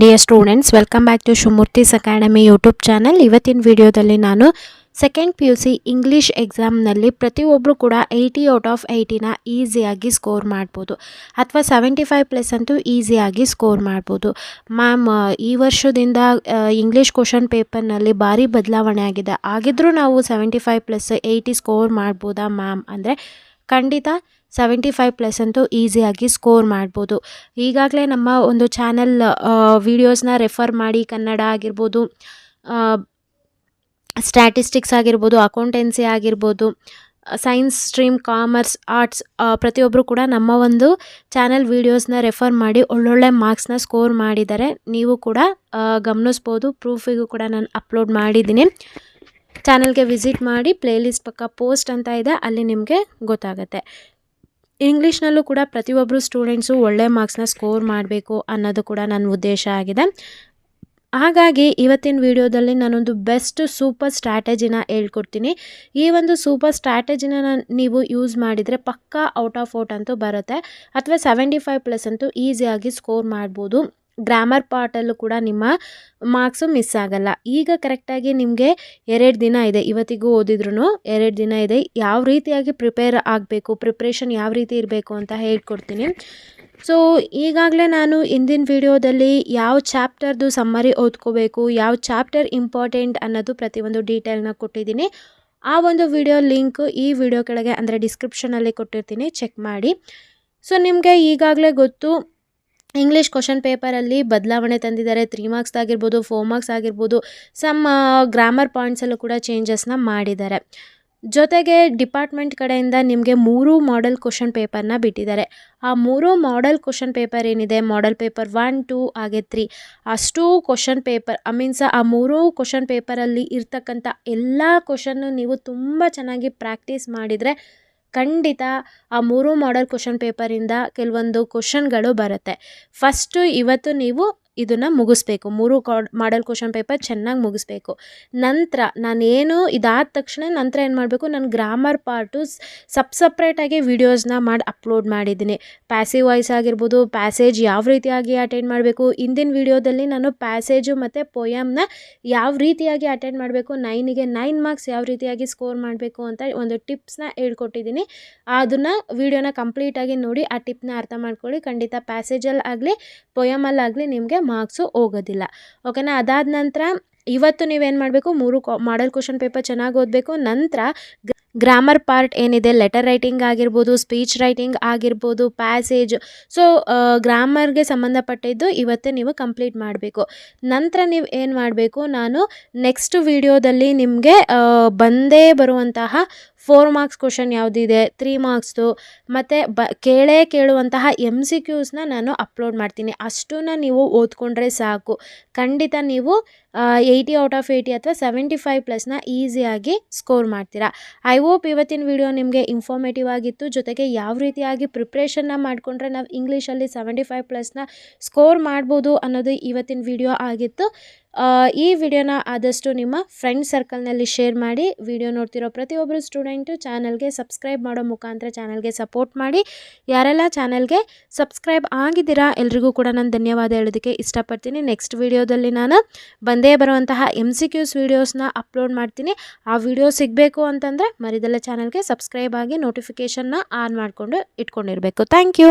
Dear students welcome back to Shivamurthy's academy YouTube channel ಇವತ್ತಿನ ವಿಡಿಯೋದಲ್ಲಿ ನಾನು second P U C English ಎಕ್ಸಾಮ್ನಲ್ಲಿ ಪ್ರತಿಯೊಬ್ಬರು ಕೂಡ ಏಯ್ಟಿ ಔಟ್ ಆಫ್ ಏಯ್ಟಿನ ಈಸಿಯಾಗಿ ಸ್ಕೋರ್ ಮಾಡ್ಬೋದು. ಅಥವಾ ಸೆವೆಂಟಿ ಫೈವ್ ಪ್ಲಸ್ ಅಂತೂ ಈಸಿಯಾಗಿ ಸ್ಕೋರ್ ಮಾಡ್ಬೋದು. ಮ್ಯಾಮ್ ಈ ವರ್ಷದಿಂದ ಇಂಗ್ಲೀಷ್ ಕ್ವಶನ್ ಪೇಪರ್ನಲ್ಲಿ ಭಾರಿ ಬದಲಾವಣೆ ಆಗಿದೆ. ಆಗಿದ್ದರೂ ನಾವು seventy five plus eighty score ಮಾಡ್ಬೋದಾ ಮ್ಯಾಮ್ ಅಂದರೆ ಖಂಡಿತ ಸೆವೆಂಟಿ ಫೈವ್ ಪ್ಲಸ್ ಅಂತೂ ಈಸಿಯಾಗಿ ಸ್ಕೋರ್ ಮಾಡ್ಬೋದು. ಈಗಾಗಲೇ ನಮ್ಮ ಒಂದು ಚಾನಲ್ ವೀಡಿಯೋಸ್ನ ರೆಫರ್ ಮಾಡಿ ಕನ್ನಡ ಆಗಿರ್ಬೋದು ಸ್ಟ್ಯಾಟಿಸ್ಟಿಕ್ಸ್ ಆಗಿರ್ಬೋದು, ಅಕೌಂಟೆನ್ಸಿ ಆಗಿರ್ಬೋದು, ಸೈನ್ಸ್, ಸ್ಟ್ರೀಮ್, ಕಾಮರ್ಸ್, ಆರ್ಟ್ಸ್ ಪ್ರತಿಯೊಬ್ಬರು ಕೂಡ ನಮ್ಮ ಒಂದು ಚಾನಲ್ ವೀಡಿಯೋಸ್ನ ರೆಫರ್ ಮಾಡಿ ಒಳ್ಳೊಳ್ಳೆ ಮಾರ್ಕ್ಸ್ನ ಸ್ಕೋರ್ ಮಾಡಿದ್ದಾರೆ ನೀವು ಕೂಡ ಗಮನಿಸ್ಬೋದು. ಪ್ರೂಫಿಗೂ ಕೂಡ ನಾನು ಅಪ್ಲೋಡ್ ಮಾಡಿದ್ದೀನಿ. ಚಾನಲ್ಗೆ ವಿಸಿಟ್ ಮಾಡಿ ಪ್ಲೇಲಿಸ್ಟ್ ಪಕ್ಕ ಪೋಸ್ಟ್ ಅಂತ ಇದೆ, ಅಲ್ಲಿ ನಿಮಗೆ ಗೊತ್ತಾಗುತ್ತೆ. ಇಂಗ್ಲೀಷ್ನಲ್ಲೂ ಕೂಡ ಪ್ರತಿಯೊಬ್ಬರು ಸ್ಟೂಡೆಂಟ್ಸು ಒಳ್ಳೆ ಮಾರ್ಕ್ಸ್ನ ಸ್ಕೋರ್ ಮಾಡಬೇಕು ಅನ್ನೋದು ಕೂಡ ನನ್ನ ಉದ್ದೇಶ ಆಗಿದೆ. ಹಾಗಾಗಿ ಇವತ್ತಿನ ವಿಡಿಯೋದಲ್ಲಿ ನಾನೊಂದು ಬೆಸ್ಟ್ ಸೂಪರ್ ಸ್ಟ್ರಾಟಜಿನ ಹೇಳ್ಕೊಡ್ತೀನಿ. ಈ ಒಂದು ಸೂಪರ್ ಸ್ಟ್ರಾಟಜಿನ ನೀವು ಯೂಸ್ ಮಾಡಿದರೆ ಪಕ್ಕಾ ಔಟ್ ಆಫ್ ಔಟ್ ಅಂತೂ ಬರುತ್ತೆ. ಅಥವಾ ಸೆವೆಂಟಿ ಫೈವ್ ಪ್ಲಸ್ ಅಂತೂ ಈಸಿಯಾಗಿ ಸ್ಕೋರ್ ಮಾಡ್ಬೋದು. ಗ್ರಾಮರ್ ಪಾರ್ಟಲ್ಲೂ ಕೂಡ ನಿಮ್ಮ ಮಾರ್ಕ್ಸು ಮಿಸ್ ಆಗಲ್ಲ. ಈಗ ಕರೆಕ್ಟಾಗಿ ನಿಮಗೆ ಎರಡು ದಿನ ಇದೆ, ಇವತ್ತಿಗೂ ಓದಿದ್ರು ಎರಡು ದಿನ ಇದೆ. ಯಾವ ರೀತಿಯಾಗಿ ಪ್ರಿಪೇರ್ ಆಗಬೇಕು ಪ್ರಿಪ್ರೇಷನ್ ಯಾವ ರೀತಿ ಇರಬೇಕು ಅಂತ ಹೇಳ್ಕೊಡ್ತೀನಿ. ಸೊ ಈಗಾಗಲೇ ನಾನು ಇಂದಿನ ವಿಡಿಯೋದಲ್ಲಿ ಯಾವ ಚಾಪ್ಟರ್ದು ಸಮ್ಮರಿ ಓದ್ಕೋಬೇಕು, ಯಾವ ಚಾಪ್ಟರ್ ಇಂಪಾರ್ಟೆಂಟ್ ಅನ್ನೋದು ಪ್ರತಿಯೊಂದು ಡೀಟೇಲ್ನ ಕೊಟ್ಟಿದ್ದೀನಿ. ಆ ಒಂದು ವಿಡಿಯೋ ಲಿಂಕ್ ಈ ವಿಡಿಯೋ ಕೆಳಗೆ ಅಂದರೆ ಡಿಸ್ಕ್ರಿಪ್ಷನಲ್ಲಿ ಕೊಟ್ಟಿರ್ತೀನಿ ಚೆಕ್ ಮಾಡಿ. ಸೊ ನಿಮಗೆ ಈಗಾಗಲೇ ಗೊತ್ತು ಇಂಗ್ಲೀಷ್ ಕ್ವಶನ್ ಪೇಪರಲ್ಲಿ ಬದಲಾವಣೆ ತಂದಿದ್ದಾರೆ. ತ್ರೀ ಮಾರ್ಕ್ಸ್ ಆಗಿರ್ಬೋದು ಫೋರ್ ಮಾರ್ಕ್ಸ್ ಆಗಿರ್ಬೋದು ಸಮ್ ಗ್ರಾಮರ್ ಪಾಯಿಂಟ್ಸಲ್ಲೂ ಕೂಡ ಚೇಂಜಸ್ನ ಮಾಡಿದ್ದಾರೆ. ಜೊತೆಗೆ ಡಿಪಾರ್ಟ್ಮೆಂಟ್ ಕಡೆಯಿಂದ ನಿಮಗೆ ಮೂರು ಮಾಡೆಲ್ ಕ್ವಶನ್ ಪೇಪರ್ನ ಬಿಟ್ಟಿದ್ದಾರೆ. ಆ ಮೂರು ಮಾಡೆಲ್ ಕ್ವಶನ್ ಪೇಪರ್ ಏನಿದೆ? ಮಾಡೆಲ್ ಪೇಪರ್ ಒನ್ ಟೂ ಹಾಗೆ ತ್ರೀ ಅಷ್ಟು ಕ್ವಶನ್ ಪೇಪರ್ ಐ ಮೀನ್ಸ್ ಆ ಮೂರು ಕ್ವಶನ್ ಪೇಪರಲ್ಲಿ ಇರ್ತಕ್ಕಂಥ ಎಲ್ಲ ಕ್ವಶನ್ನು ನೀವು ತುಂಬ ಚೆನ್ನಾಗಿ ಪ್ರಾಕ್ಟೀಸ್ ಮಾಡಿದರೆ ಖಂಡಿತ ಆ ಮೂರು ಮಾಡಲ್ ಕ್ವಶನ್ ಪೇಪರಿಂದ ಕೆಲವೊಂದು ಕ್ವಶನ್ಗಳು ಬರುತ್ತೆ. ಫಸ್ಟು ಇವತ್ತು ನೀವು ಇದನ್ನು ಮುಗಿಸ್ಬೇಕು. ಮೂರು ಮಾಡಲ್ ಕ್ವಶನ್ ಪೇಪರ್ ಚೆನ್ನಾಗಿ ಮುಗಿಸ್ಬೇಕು. ನಂತರ ನಾನೇನು ಇದಾದ ತಕ್ಷಣ ನಂತರ ಏನು ಮಾಡಬೇಕು? ನಾನು ಗ್ರಾಮರ್ ಪಾರ್ಟು ಸಪ್ ಸಪ್ರೇಟಾಗಿ ವೀಡಿಯೋಸ್ನ ಮಾಡಿ ಅಪ್ಲೋಡ್ ಮಾಡಿದ್ದೀನಿ. ಪ್ಯಾಸಿವ್ ವಾಯ್ಸ್ ಆಗಿರ್ಬೋದು ಪ್ಯಾಸೇಜ್ ಯಾವ ರೀತಿಯಾಗಿ ಅಟೆಂಡ್ ಮಾಡಬೇಕು? ಇಂದಿನ ವಿಡಿಯೋದಲ್ಲಿ ನಾನು ಪ್ಯಾಸೇಜು ಮತ್ತು ಪೊಯಮ್ನ ಯಾವ ರೀತಿಯಾಗಿ ಅಟೆಂಡ್ ಮಾಡಬೇಕು? ನೈನಿಗೆ ನೈನ್ ಮಾರ್ಕ್ಸ್ ಯಾವ ರೀತಿಯಾಗಿ ಸ್ಕೋರ್ ಮಾಡಬೇಕು ಅಂತ ಒಂದು ಟಿಪ್ಸ್ನ ಹೇಳ್ಕೊಟ್ಟಿದ್ದೀನಿ. ಅದನ್ನು ವೀಡಿಯೋನ ಕಂಪ್ಲೀಟಾಗಿ ನೋಡಿ, ಆ ಟಿಪ್ನ ಅರ್ಥ ಮಾಡ್ಕೊಳ್ಳಿ. ಖಂಡಿತ ಪ್ಯಾಸೇಜಲ್ಲಿ ಆಗಲಿ ಪೊಯಮಲ್ಲಾಗಲಿ ನಿಮಗೆ ಮಾರ್ಕ್ಸು ಹೋಗೋದಿಲ್ಲ. ಓಕೆನಾ? ಅದಾದ ನಂತರ ಇವತ್ತು ನೀವೇನು ಮಾಡಬೇಕು? ಮೂರು ಮಾಡೆಲ್ ಕ್ವಶನ್ ಪೇಪರ್ ಚೆನ್ನಾಗಿ ಓದಬೇಕು. ನಂತರ ಗ್ರಾಮರ್ ಪಾರ್ಟ್ ಏನಿದೆ ಲೆಟರ್ ರೈಟಿಂಗ್ ಆಗಿರ್ಬೋದು ಸ್ಪೀಚ್ ರೈಟಿಂಗ್ ಆಗಿರ್ಬೋದು ಪ್ಯಾಸೇಜ್ ಸೊ ಗ್ರಾಮರ್ಗೆ ಸಂಬಂಧಪಟ್ಟಿದ್ದು ಇವತ್ತೇ ನೀವು ಕಂಪ್ಲೀಟ್ ಮಾಡಬೇಕು. ನಂತರ ನೀವು ಏನು ಮಾಡಬೇಕು, ನಾನು ನೆಕ್ಸ್ಟ್ ವಿಡಿಯೋದಲ್ಲಿ ನಿಮಗೆ ಬಂದೇ ಬರುವಂತಹ ಫೋರ್ ಮಾರ್ಕ್ಸ್ ಕ್ವಶನ್ ಯಾವುದಿದೆ ತ್ರೀ ಮಾರ್ಕ್ಸ್ದು ಮತ್ತು ಬ, ಕೇಳೇ ಕೇಳುವಂತಹ ಎಂ ಸಿ ಕ್ಯೂಸ್ನ ನಾನು ಅಪ್ಲೋಡ್ ಮಾಡ್ತೀನಿ. ಅಷ್ಟನ್ನ ನೀವು ಓದ್ಕೊಂಡ್ರೆ ಸಾಕು. ಖಂಡಿತ ನೀವು ಏಯ್ಟಿ ಔಟ್ ಆಫ್ ಏಯ್ಟಿ ಅಥವಾ ಸೆವೆಂಟಿ ಫೈವ್ ಪ್ಲಸ್ನ ಈಸಿಯಾಗಿ ಸ್ಕೋರ್ ಮಾಡ್ತೀರಾ. ಐ ಹೋಪ್ ಇವತ್ತಿನ ವಿಡಿಯೋ ನಿಮಗೆ ಇನ್ಫಾರ್ಮೇಟಿವ್ ಆಗಿತ್ತು. ಜೊತೆಗೆ ಯಾವ ರೀತಿಯಾಗಿ ಪ್ರಿಪ್ರೇಷನ್ನ ಮಾಡಿಕೊಂಡ್ರೆ ನಾವು ಇಂಗ್ಲೀಷಲ್ಲಿ ಸೆವೆಂಟಿ ಫೈವ್ ಪ್ಲಸ್ನ ಸ್ಕೋರ್ ಮಾಡ್ಬೋದು ಅನ್ನೋದು ಇವತ್ತಿನ ವಿಡಿಯೋ ಆಗಿತ್ತು. ಈ ವಿಡಿಯೋನ ಆದಷ್ಟು ನಿಮ್ಮ ಫ್ರೆಂಡ್ ಸರ್ಕಲ್ನಲ್ಲಿ ಶೇರ್ ಮಾಡಿ. ವಿಡಿಯೋ ನೋಡ್ತಿರೋ ಪ್ರತಿಯೊಬ್ಬರು ಸ್ಟೂಡೆಂಟು ಚಾನಲ್ಗೆ ಸಬ್ಸ್ಕ್ರೈಬ್ ಮಾಡೋ ಮುಖಾಂತರ ಚಾನಲ್ಗೆ ಸಪೋರ್ಟ್ ಮಾಡಿ. ಯಾರೆಲ್ಲ ಚಾನಲ್ಗೆ ಸಬ್ಸ್ಕ್ರೈಬ್ ಆಗಿದ್ದೀರಾ, ಎಲ್ರಿಗೂ ಕೂಡ ನಾನು ಧನ್ಯವಾದ ಹೇಳೋದಕ್ಕೆ ಇಷ್ಟಪಡ್ತೀನಿ. ನೆಕ್ಸ್ಟ್ ವಿಡಿಯೋದಲ್ಲಿ ನಾನು ಬಂದೇ ಬರುವಂತಹ ಎಂ ಸಿ ಕ್ಯೂಸ್ ವೀಡಿಯೋಸ್ನ ಅಪ್ಲೋಡ್ ಮಾಡ್ತೀನಿ. ಆ ವಿಡಿಯೋ ಸಿಗಬೇಕು ಅಂತಂದರೆ ಮರಿದಲ್ಲ ಚಾನಲ್ಗೆ ಸಬ್ಸ್ಕ್ರೈಬ್ ಆಗಿ ನೋಟಿಫಿಕೇಷನ್ನ ಆನ್ ಮಾಡಿಕೊಂಡು ಇಟ್ಕೊಂಡಿರಬೇಕು. Thank you